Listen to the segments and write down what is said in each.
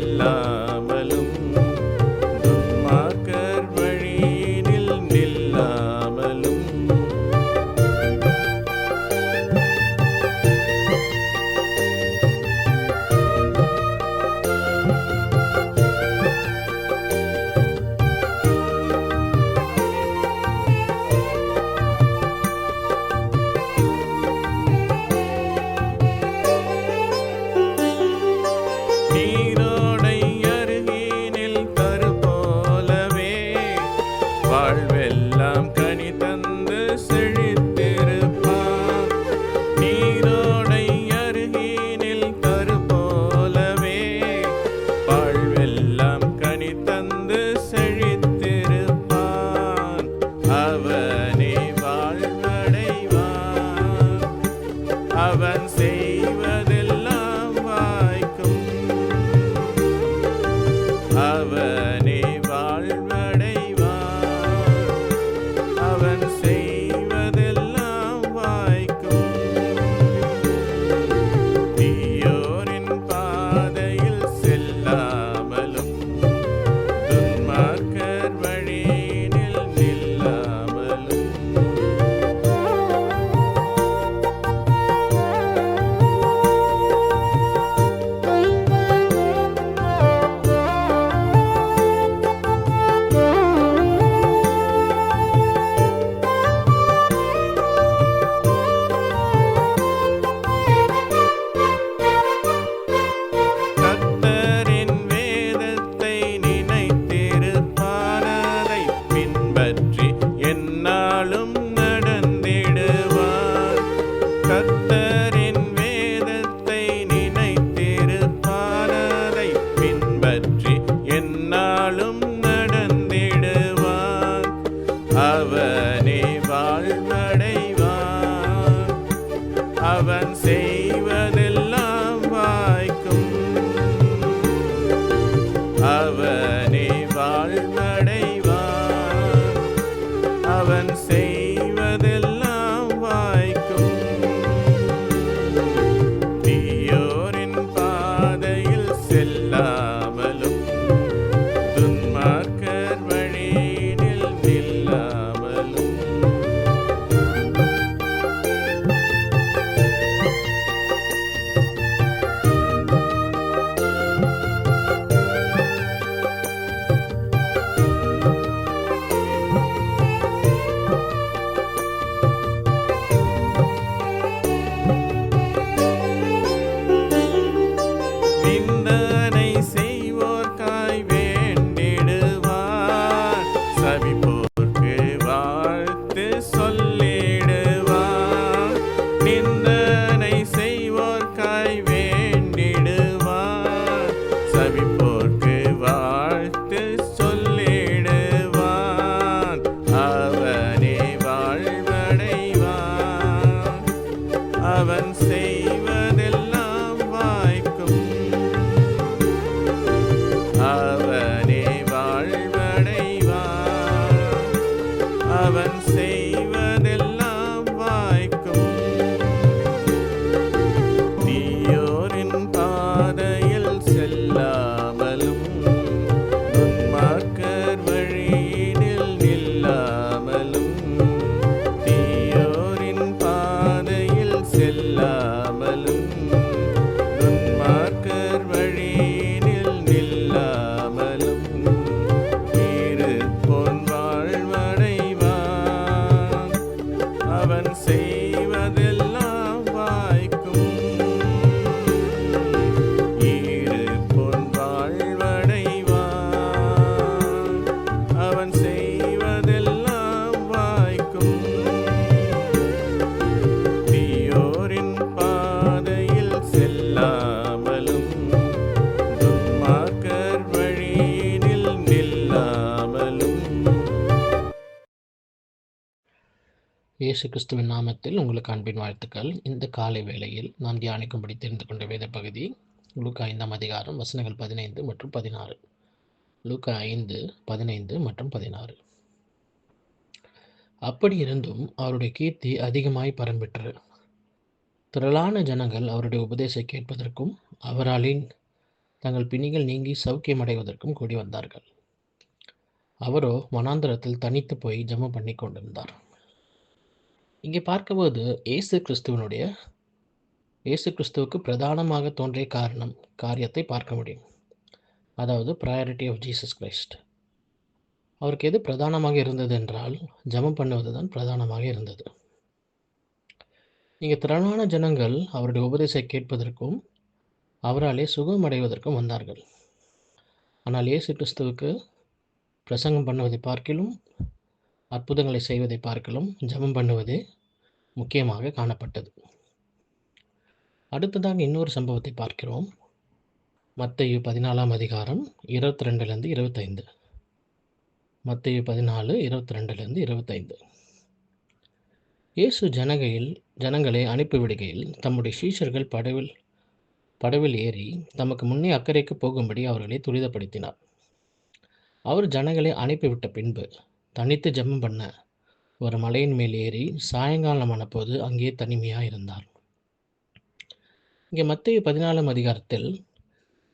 எல்லாம் Amen. அவன் செய் இயேசு கிறிஸ்துவின் நாமத்தில் உங்களுக்கு அன்பின் வாழ்த்துக்கள். இந்த காலை வேளையில் நாம் தியானிக்கும்படி தெரிந்து கொண்ட வேத பகுதி லூக்கா ஐந்தாம் அதிகாரம் வசனங்கள் பதினைந்து மற்றும் பதினாறு. லூக்கா ஐந்து பதினைந்து மற்றும் பதினாறு. அப்படி இருந்தும் அவருடைய கீர்த்தி அதிகமாய் பரம்பிற்று. திரளான ஜனங்கள் அவருடைய உபதேசை கேட்பதற்கும் அவராலின் தங்கள் பிணிகள் நீங்கி சௌக்கியமடைவதற்கும் கூடி வந்தார்கள். அவரோ மனாந்தரத்தில் தனித்து போய் ஜம பண்ணி கொண்டிருந்தார். இங்கே பார்க்கும்போது இயேசு கிறிஸ்துவனுடைய இயேசு கிறிஸ்துவுக்கு பிரதானமாக தோன்றிய காரணம் காரியத்தை பார்க்க முடியும். அதாவது ப்ரையாரிட்டி ஆஃப் ஜீசஸ் கிரைஸ்ட் அவருக்கு எது பிரதானமாக இருந்தது என்றால் ஜபம் பண்ணுவது தான் பிரதானமாக இருந்தது. இங்கே திரளான ஜனங்கள் அவருடைய உபதேசை கேட்பதற்கும் அவராலே சுகம் அடைவதற்கும் வந்தார்கள். ஆனால் இயேசு கிறிஸ்துவுக்கு பிரசங்கம் பண்ணுவதை பார்க்கிலும் அற்புதங்களை செய்வதை பார்க்கலும் ஜபம் பண்ணுவது முக்கியமாக காணப்பட்டது. அடுத்ததாக இன்னொரு சம்பவத்தை பார்க்கிறோம். மத்தேயு பதினாலாம் அதிகாரம் இருபத்தி ரெண்டுலேருந்து இருபத்தைந்து. மத்தேயு பதினாலு இருபத்தி ரெண்டுலேருந்து இருபத்தைந்து. இயேசு ஜனகையில் ஜனங்களை அனுப்பிவிடுகையில் தம்முடைய சீஷர்கள் படவில் படவில் ஏறி தமக்கு முன்னே அக்கறைக்கு போகும்படி அவர்களை துரிதப்படுத்தினார். அவர் ஜனங்களை அனுப்பிவிட்ட பின்பு தனித்து ஜெபம் பண்ண ஒரு மலையின் மேல் ஏறி சாயங்காலமான போது அங்கே தனிமையாக இருந்தார். இங்கே மத்திய பதினாலாம் அதிகாரத்தில்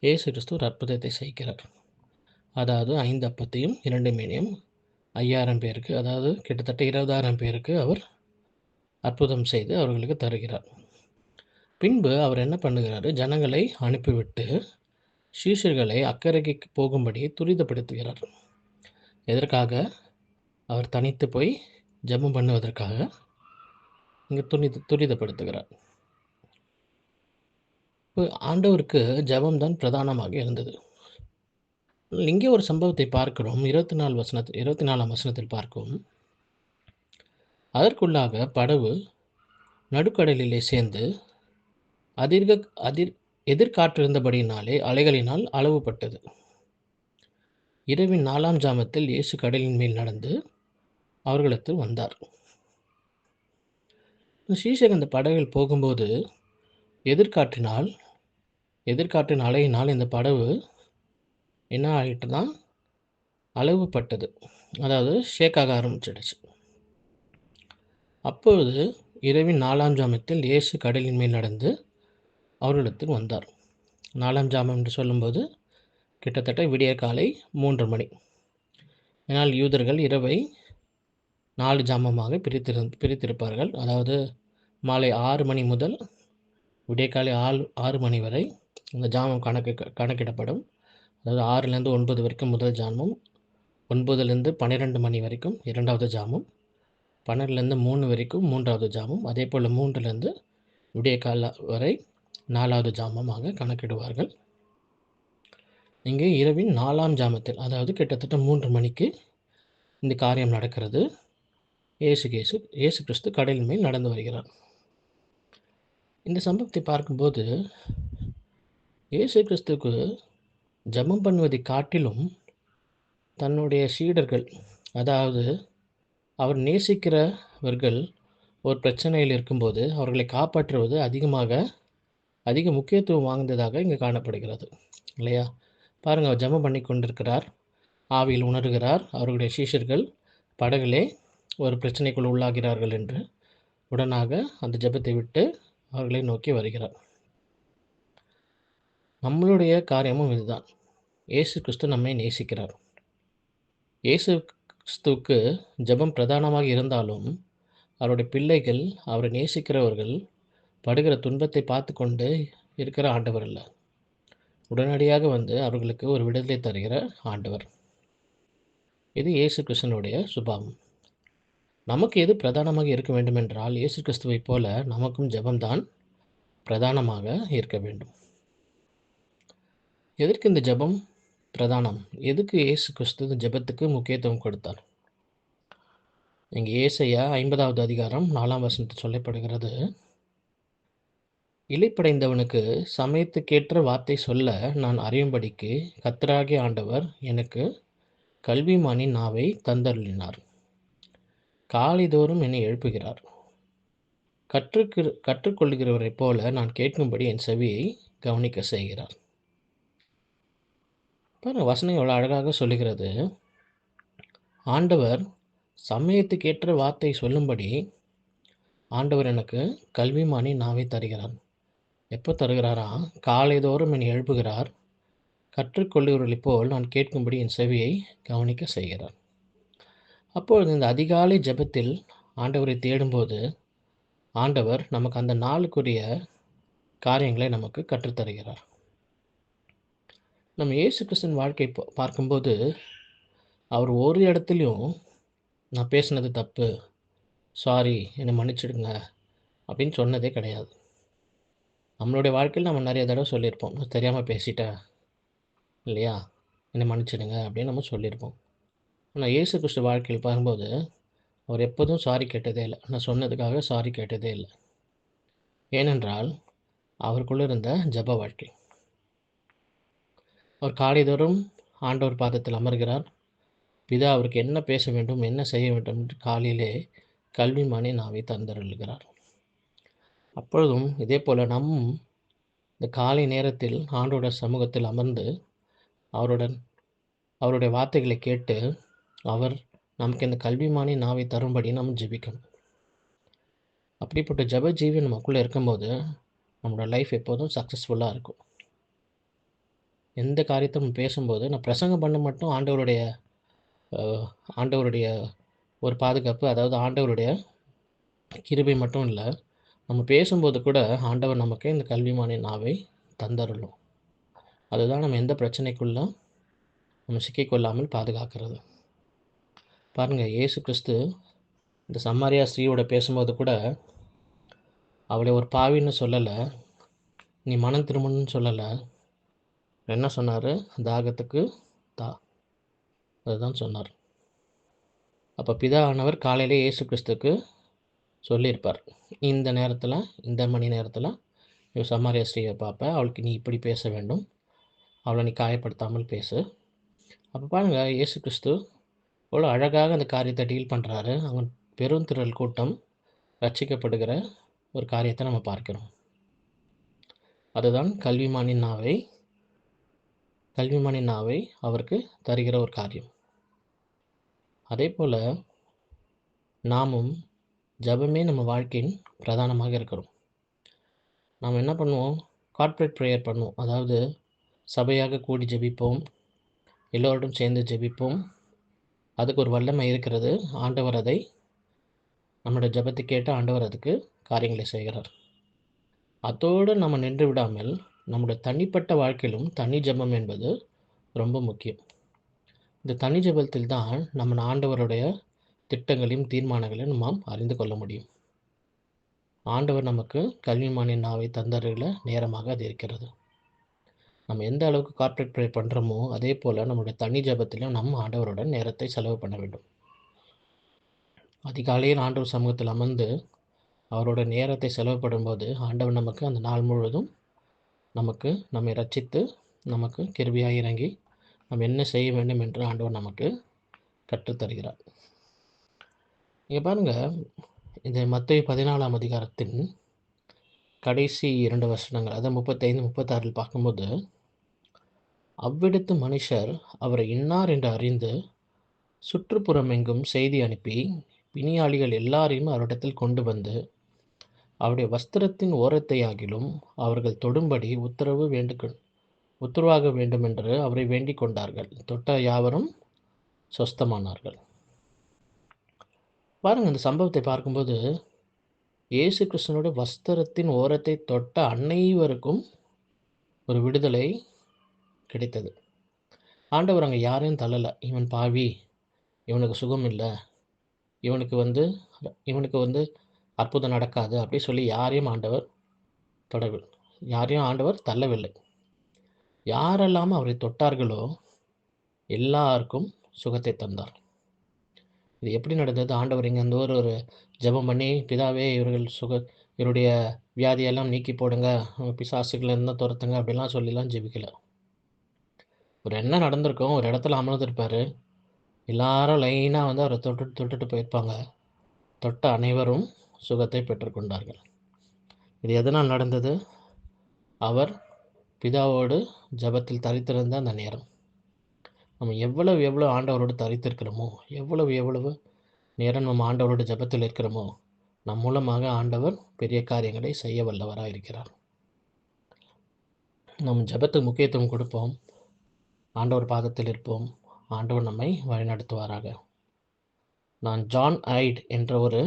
இயேசு கிறிஸ்து ஒரு அற்புதத்தை செய்கிறார். அதாவது ஐந்து அப்பத்தையும் இரண்டு மீனையும் ஐயாயிரம் பேருக்கு அதாவது கிட்டத்தட்ட இருபதாயிரம் பேருக்கு அவர் அற்புதம் செய்து அவர்களுக்கு தருகிறார். பின்பு அவர் என்ன பண்ணுகிறாரு? ஜனங்களை அனுப்பிவிட்டு சீஷர்களை அக்கறைக்கு போகும்படி துரிதப்படுத்துகிறார். எதற்காக? அவர் தனித்து போய் ஜெபம் பண்ணுவதற்காக இங்கே துரித துரிதப்படுத்துகிறார். இப்போ ஆண்டவருக்கு ஜெபம் தான் பிரதானமாக இருந்தது. இங்கே ஒரு சம்பவத்தை பார்க்கிறோம். இருபத்தி நாலு வசனத்தில் இருபத்தி நாலாம் வசனத்தில் பார்க்கும். அதற்குள்ளாக படவு நடுக்கடலிலே சேர்ந்து அதிர்க அதிர் எதிர்காற்றிருந்தபடியினாலே அலைகளினால் அளவுபட்டது. இரவின் நாலாம் ஜாமத்தில் இயேசு கடலின் மேல் நடந்து அவர்களுக்கு வந்தார். ஸ்ரீசேகர் அந்த படகில் போகும்போது எதிர்காற்றினால் எதிர்காற்றின் அலையினால் இந்த படகு என்ன ஆகிட்டு தான் அளவுப்பட்டது அதாவது ஷேக்காக ஆரம்பிச்சிடுச்சு. அப்பொழுது இரவின் நாலாம் ஜாமத்தில் இயேசு கடலின் மேல் நடந்து அவர்களிடத்தில் வந்தார். நாலாம் ஜாமம் என்று சொல்லும்போது கிட்டத்தட்ட விடிய காலை மூன்று மணி. ஏன்னால் யூதர்கள் இரவை நாலு ஜாமமாக பிரித்திரு பிரித்திருப்பார்கள். அதாவது மாலை ஆறு மணி முதல் விடியற்காலை ஆறு ஆறு மணி வரை இந்த ஜாமம் கணக்கு கணக்கிடப்படும். அதாவது ஆறுலேருந்து ஒன்பது வரைக்கும் முதல் ஜாமம் ஒன்பதுலேருந்து பன்னிரெண்டு மணி வரைக்கும் இரண்டாவது ஜாமம் பன்னெண்டுலேருந்து மூணு வரைக்கும் மூன்றாவது ஜாமம். அதே போல் மூன்றுலேருந்து விடியற்கால வரை நாலாவது ஜாமமாக கணக்கிடுவார்கள். இங்கே இரவின் நாலாம் ஜாமத்தில் அதாவது கிட்டத்தட்ட மூன்று மணிக்கு இந்த காரியம் நடக்கிறது. இயேசு கேசு இயேசு கிறிஸ்து கடலின் மேல் நடந்து வருகிறார். இந்த சம்பவத்தை பார்க்கும்போது இயேசு கிறிஸ்துக்கு ஜபம் பண்ணுவதை காட்டிலும் தன்னுடைய சீடர்கள் அதாவது அவர் நேசிக்கிறவர்கள் ஒரு பிரச்சனையில் இருக்கும்போது அவர்களை காப்பாற்றுவது அதிகமாக அதிக முக்கியத்துவம் வாய்ந்ததாக இங்கே காணப்படுகிறது. இல்லையா? பாருங்கள் அவர் ஜமம் பண்ணி கொண்டிருக்கிறார் ஆவியில் உணர்கிறார். அவர்களுடைய சீஷர்கள் படகிலே ஒரு பிரச்சனைக்குள் உள்ளாகிறார்கள் என்று உடனாக அந்த ஜெபத்தை விட்டு அவர்களை நோக்கி வருகிறார். நம்மளுடைய காரியமும் இதுதான். இயேசு கிறிஸ்து நம்மை நேசிக்கிறார். இயேசு கிறிஸ்துவுக்கு ஜெபம் பிரதானமாக இருந்தாலும் அவருடைய பிள்ளைகள் அவரை நேசிக்கிறவர்கள் படுகிற துன்பத்தை பார்த்து கொண்டு இருக்கிற ஆண்டவர் அல்ல. உடனடியாக வந்து அவர்களுக்கு ஒரு விடுதலை தருகிற ஆண்டவர். இது இயேசு கிருஷ்ணனுடைய சுபாவம். நமக்கு எது பிரதானமாக இருக்க வேண்டும் என்றால் இயேசு கிறிஸ்துவைப் போல நமக்கும் ஜபம்தான் பிரதானமாக இருக்க வேண்டும். எதற்கு இந்த ஜெபம் பிரதானம்? எதுக்கு இயேசு கிறிஸ்து ஜபத்துக்கு ஜெபத்துக்கு முக்கியத்துவம் கொடுத்தார்? இங்கே ஏசையா ஐம்பதாவது அதிகாரம் நாலாம் வசனத்தில் சொல்லப்படுகிறது இலைப்படைந்தவனுக்கு சமயத்துக்கேற்ற வார்த்தை சொல்ல நான் அறியும்படிக்கு கத்தராகிய ஆண்டவர் எனக்கு கல்விமானின் நாவை தந்தருளினார். காலைதோறும் என்னை எழுப்புகிறார். கற்றுக்கு கற்றுக்கொள்கிறவரைப் போல நான் கேட்கும்படி என் செவியை கவனிக்க செய்கிறார். பாருங்க வசனம் எவ்வளோ அழகாக சொல்லுகிறது. ஆண்டவர் சமயத்துக்கேற்ற வார்த்தை சொல்லும்படி ஆண்டவர் எனக்கு கல்விமானி நாவை தருகிறார். எப்போ தருகிறாரா? காலைதோறும் என்னை எழுப்புகிறார். கற்றுக்கொள்ளுகிறவர்களைப் போல் நான் கேட்கும்படி என் செவியை கவனிக்க செய்கிறார். அப்பொழுது இந்த அதிகாலை ஜெபத்தில் ஆண்டவரை தேடும்போது ஆண்டவர் நமக்கு அந்த நாளுக்குரிய காரியங்களை நமக்கு கற்றுத்தருகிறார். நம்ம இயேசு கிறிஸ்தன் வாழ்க்கை பார்க்கும்போது அவர் ஒரு இடத்துலையும் நான் பேசுனது தப்பு சாரி என்னை மன்னிச்சிடுங்க அப்படின்னு சொன்னதே கிடையாது. நம்மளுடைய வாழ்க்கையில் நம்ம நிறைய தடவை சொல்லியிருப்போம் தெரியாமல் பேசிட்டேன் இல்லையா? என்னை மன்னிச்சிடுங்க அப்படின்னு நம்ம சொல்லியிருப்போம். ஆனால் இயேசு கிறிஸ்து வாழ்க்கையில் பாரும்போது அவர் எப்போதும் சாரி கேட்டதே இல்லை. நான் சொன்னதுக்காக சாரி கேட்டதே இல்லை. ஏனென்றால் அவருக்குள்ளே இருந்த ஜப வாழ்க்கை. அவர் காலைதோறும் ஆண்டவர் பாதத்தில் அமர்கிறார். பிதா அவருக்கு என்ன பேச வேண்டும் என்ன செய்ய வேண்டும் என்று காலையிலே கல்விமானி நாவை தந்தருள்கிறார். அப்பொழுதும் இதே போல் நம் இந்த காலை நேரத்தில் ஆண்டோட சமூகத்தில் அமர்ந்து அவருடன் அவருடைய வார்த்தைகளை கேட்டு அவர் நமக்கு இந்த கல்விமானி நாவை தரும்படி நம்ம ஜெபிக்கணும். அப்படிப்பட்ட ஜப ஜீவி நமக்குள்ளே இருக்கும்போது நம்மளோட லைஃப் எப்போதும் சக்ஸஸ்ஃபுல்லாக இருக்கும். எந்த காரியத்தையும் பேசும்போது நான் பிரசங்கம் பண்ண மட்டும் ஆண்டவருடைய ஆண்டவருடைய ஒரு பாதுகாப்பு அதாவது ஆண்டவருடைய கிருபை மட்டும் இல்லை நம்ம பேசும்போது கூட ஆண்டவர் நமக்கு இந்த கல்விமானி நாவை தந்தருளும். அதுதான் நம்ம எந்த பிரச்சனைக்குள்ளே நம்ம சிக்கிக்கொள்ளாமல் பாதுகாக்கிறது. பாருங்கள் இயேசு கிறிஸ்து இந்த சம்மாரியா ஸ்ரீயோட பேசும்போது கூட அவளை ஒரு பாவின்னு சொல்லலை நீ மனம் திரும்பணும்னு சொல்லலை. என்ன சொன்னார்? தாகத்துக்கு தா அதுதான் சொன்னார். அப்போ பிதா ஆனவர் காலையிலே இயேசு கிறிஸ்துக்கு சொல்லியிருப்பார் இந்த நேரத்தில் இந்த மணி நேரத்தில் சம்மாரியா ஸ்ரீயை பார்ப்ப அவளுக்கு நீ இப்படி பேச வேண்டும் அவளை நீ காயப்படுத்தாமல் பேசு. அப்போ பாருங்கள் இயேசு கிறிஸ்து அவ்வளோ அழகாக அந்த காரியத்தை டீல் பண்ணுறாரு அவன் பெருந்திரள் கூட்டம் ரட்சிக்கப்படுகிற ஒரு காரியத்தை நம்ம பார்க்கிறோம். அதுதான் கல்விமானின் நாவை கல்விமானின் நாவை அவருக்கு தருகிற ஒரு காரியம். அதே போல் நாமும் ஜெபமே நம்ம வாழ்க்கையின் பிரதானமாக இருக்கிறோம். நாம் என்ன பண்ணுவோம்? கார்ப்பரேட் ப்ரேயர் பண்ணுவோம். அதாவது சபையாக கூடி ஜெபிப்போம். எல்லோருடன் சேர்ந்து ஜெபிப்போம். அதுக்கு ஒரு வல்லமை இருக்கிறது. ஆண்டவர் அதை நம்மளோட ஜெபத்தை கேட்டு ஆண்டவர் அதுக்கு காரியங்களை செய்கிறார். அதோடு நம்ம நின்று விடாமல் நம்முடைய தனிப்பட்ட வாழ்க்கையிலும் தனி ஜெபம் என்பது ரொம்ப முக்கியம். இந்த தனி ஜெபத்தில் தான் நம்ம ஆண்டவருடைய திட்டங்களையும் தீர்மானங்களையும் நாம் அறிந்து கொள்ள முடியும். ஆண்டவர் நமக்கு கல்விமானின் நாவை தந்தருகிற நேரமாக அது இருக்கிறது. நம்ம எந்த அளவுக்கு கார்ப்பரேட் ப்ரே பண்ணுறோமோ அதே போல் நம்மளுடைய தனி ஜெபத்திலும் நம்ம ஆண்டவருடன் நேரத்தை செலவு பண்ண வேண்டும். அதிகாலையில் ஆண்டவர் சமூகத்தில் அமர்ந்து அவரோட நேரத்தை செலவுப்படும்போது ஆண்டவர் நமக்கு அந்த நாள் முழுவதும் நமக்கு நம்மை ரச்சித்து நமக்கு கிருபியாக இறங்கி நம்ம என்ன செய்ய வேண்டும் என்று ஆண்டவர் நமக்கு கற்றுத்தருகிறார். இங்கே பாருங்கள் இந்த மத்திய பதினாலாம் அதிகாரத்தின் கடைசி இரண்டு வருஷங்கள் அதாவது முப்பத்தைந்து முப்பத்தாறில் பார்க்கும்போது அவ்விடத்து மனுஷர் அவரை இன்னார் என்று அறிந்து சுற்றுப்புறம் எங்கும் செய்தி அனுப்பி பிணியாளிகள் எல்லாரையும் அவரிடத்தில் கொண்டு வந்து அவருடைய வஸ்திரத்தின் ஓரத்தை ஆகிலும் அவர்கள் தொடும்படி உத்தரவு வேண்டு உத்தரவாக வேண்டும் என்று அவரை வேண்டிக் கொண்டார்கள். தொட்ட யாவரும் சொஸ்தமானார்கள். பாருங்கள் இந்த சம்பவத்தை பார்க்கும்போது இயேசு கிருஷ்ணனுடைய வஸ்திரத்தின் ஓரத்தை தொட்ட அனைவருக்கும் ஒரு விடுதலை கிடைத்தது. ஆண்டவர் அங்கே யாரையும் தள்ளலை. இவன் பாவி. இவனுக்கு சுகம் இல்லை. இவனுக்கு வந்து இவனுக்கு வந்து அற்புதம் நடக்காது அப்படி சொல்லி யாரையும் ஆண்டவர் தொடவில்லை. யாரையும் ஆண்டவர் தள்ளவில்லை. யாரெல்லாம் அவரை தொட்டார்களோ எல்லாருக்கும் சுகத்தை தந்தார். இது எப்படி நடந்தது? ஆண்டவர் இங்கே ஒரு ஒரு ஜெபம் பண்ணி பிதாவே இவர்கள் சுக இவருடைய வியாதியெல்லாம் நீக்கி போடுங்க. பிசாசுகளை இருந்தால் துரத்துங்க. அப்படிலாம் சொல்லிலாம் ஜெபிக்கலை. ஒரு என்ன நடந்திருக்கும் ஒரு இடத்துல அமர்ந்திருப்பார். எல்லாரும் லைனாக வந்து அவரை தொட்டு தொட்டுட்டு போயிருப்பாங்க. தொட்ட அனைவரும் சுகத்தை பெற்றுக்கொண்டார்கள் இது எதனால் நடந்தது? அவர் பிதாவோடு ஜெபத்தில் தரித்திருந்த அந்த நேரம். நம்ம எவ்வளவு எவ்வளவு ஆண்டவரோடு தரித்திருக்கிறோமோ எவ்வளவு எவ்வளவு நேரம் நம்ம ஆண்டவரோட ஜெபத்தில் இருக்கிறோமோ நம் மூலமாக ஆண்டவர் பெரிய காரியங்களை செய்ய வல்லவராக இருக்கிறார் நம் ஜெபத்துக்கு முக்கியத்துவம் கொடுப்போம். ஆண்டவர் பாதத்தில் இருப்போம். ஆண்டவர் நம்மை வழிநடத்துவாராக. நான் ஜான் ஐட் என்ற ஒரு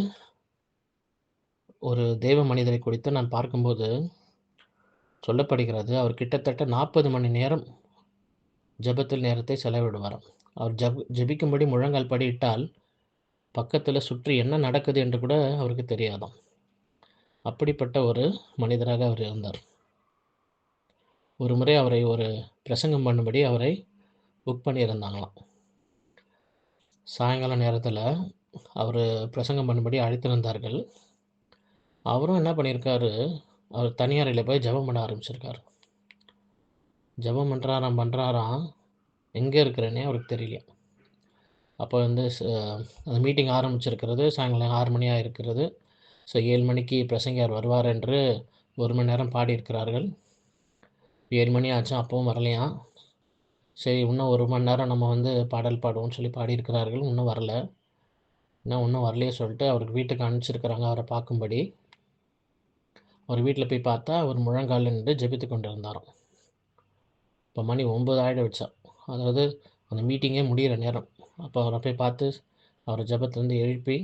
ஒரு தெய்வ மனிதரை குறித்து நான் பார்க்கும்போது சொல்லப்படுகிறது அவர் கிட்டத்தட்ட நாற்பது மணி நேரம் ஜெபத்தில் நேரத்தை செலவிடுவாராம். அவர் ஜப் ஜெபிக்கும்படி முழங்கால் படியிட்டால் பக்கத்தில் சுற்றி என்ன நடக்குது என்று கூட அவருக்கு தெரியாதாம். அப்படிப்பட்ட ஒரு மனிதராக அவர் இருந்தார். ஒரு முறை அவரை ஒரு பிரசங்கம் பண்ணும்படி அவரை புக் பண்ணியிருந்தாங்களாம். சாயங்கால நேரத்தில் அவர் பிரசங்கம் பண்ணும்படி அழைத்திருந்தார்கள். அவரும் என்ன பண்ணியிருக்காரு அவர் தனியாரையில் போய் ஜெபம் பண்ண ஆரம்பிச்சிருக்காரு. ஜெபம் பண்ணுறாராம் பண்ணுறாராம் எங்கே இருக்கிறேனே அவருக்கு தெரியல. அப்போ வந்து அந்த மீட்டிங் ஆரம்பிச்சிருக்கிறது சாயங்காலம் ஆறு மணியாக இருக்கிறது ஸோ ஏழு மணிக்கு பிரசங்கியார் வருவார் என்று ஒரு மணி நேரம் பாடியிருக்கிறார்கள். ஏழு மணி ஆச்சு அப்பவும் வரலையாம் சரி இன்னும் ஒரு மணி நேரம் நம்ம வந்து பாடல் பாடுவோம்னு சொல்லி பாடியிருக்கிறார்கள். இன்னும் வரல. இன்னும் இன்னும் வரலையே சொல்லிட்டு அவருக்கு வீட்டுக்கு அனுப்பிச்சிருக்கிறாங்க அவரை பார்க்கும்படி. அவர் வீட்டில் போய் பார்த்தா அவர் முழங்கால் நின்று ஜெபித்து கொண்டு இருந்தாராம் இப்போ மணி ஒம்பது ஆயிட வச்சா அதாவது அந்த மீட்டிங்கே முடிகிற நேரம். அப்போ அவரை போய் பார்த்து அவரை ஜபத்துலேருந்து எழுப்பி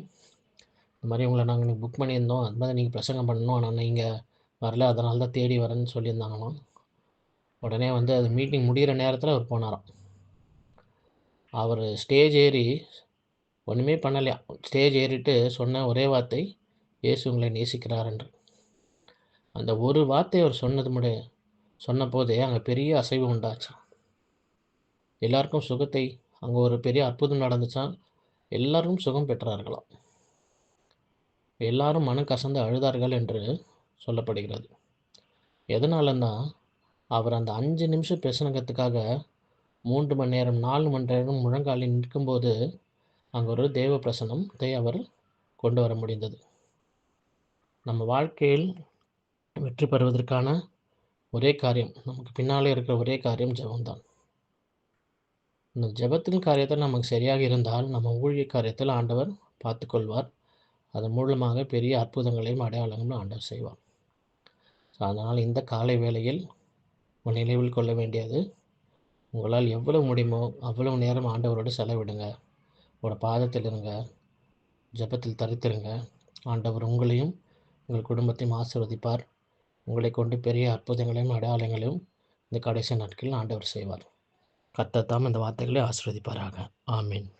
இந்த மாதிரி உங்களை நாங்கள் புக் பண்ணியிருந்தோம். அது மாதிரி நீங்கள் பிரசங்கம் பண்ணணும் ஆனால் நீங்கள் வரல. அதனால தான் தேடி வரேன்னு சொல்லியிருந்தாங்களாம். உடனே வந்து அது மீட்டிங் முடிகிற நேரத்தில் அவர் போனாராம். அவர் ஸ்டேஜ் ஏறி ஒன்றுமே பண்ணலையா? ஸ்டேஜ் ஏறிட்டு சொன்ன ஒரே வார்த்தை இயேசு உங்களை நேசிக்கிறார் என்று அந்த ஒரு வார்த்தை அவர் சொன்னது முடி சொன்ன போதே அங்கே பெரிய அசைவு உண்டாச்சு. எல்லாருக்கும் சுகத்தை அங்கே ஒரு பெரிய அற்புதம் நடந்துச்சா? எல்லாரும் சுகம் பெற்றார்களாம். எல்லாரும் மனம் கசந்து அழுதார்கள் என்று சொல்லப்படுகிறது. எதனாலன்னா அவர் அந்த அஞ்சு நிமிஷம் பேசுனதுக்காக மூன்று மணி நேரம் நாலு மணி நேரம் முழங்காலில் நிற்கும்போது அங்கே ஒரு தேவ பிரசனத்தை அவர் கொண்டு வர முடிந்தது. நம்ம வாழ்க்கையில் வெற்றி பெறுவதற்கான ஒரே காரியம் நமக்கு பின்னாலே இருக்கிற ஒரே காரியம் ஜபம்தான். இந்த ஜெபத்தின் காரியத்தில் நமக்கு சரியாக இருந்தால் நம்ம ஊழிய காரியத்தில் ஆண்டவர் பார்த்துக்கொள்வார். அதன் மூலமாக பெரிய அற்புதங்களையும் அடையாளங்களும் ஆண்டவர் செய்வார். ஸோ அதனால் இந்த காலை வேளையில் நினைவில் கொள்ள வேண்டியது. உங்களால் எவ்வளவு முடியுமோ அவ்வளவு நேரம் ஆண்டவரோடு செலவிடுங்க. உங்களோட பாதத்தில் இருங்க. ஜெபத்தில் தரித்திருங்க. ஆண்டவர் உங்களையும் உங்கள் குடும்பத்தையும் ஆசீர்வதிப்பார். உங்களை கொண்டு பெரிய அற்புதங்களையும் அடையாளங்களையும் இந்த கடைசி நாட்களில் ஆண்டவர் செய்வார். கத்தத்தாம் இந்த வார்த்தைகளை ஆசீர்வதிப்பாராக. ஆமீன்.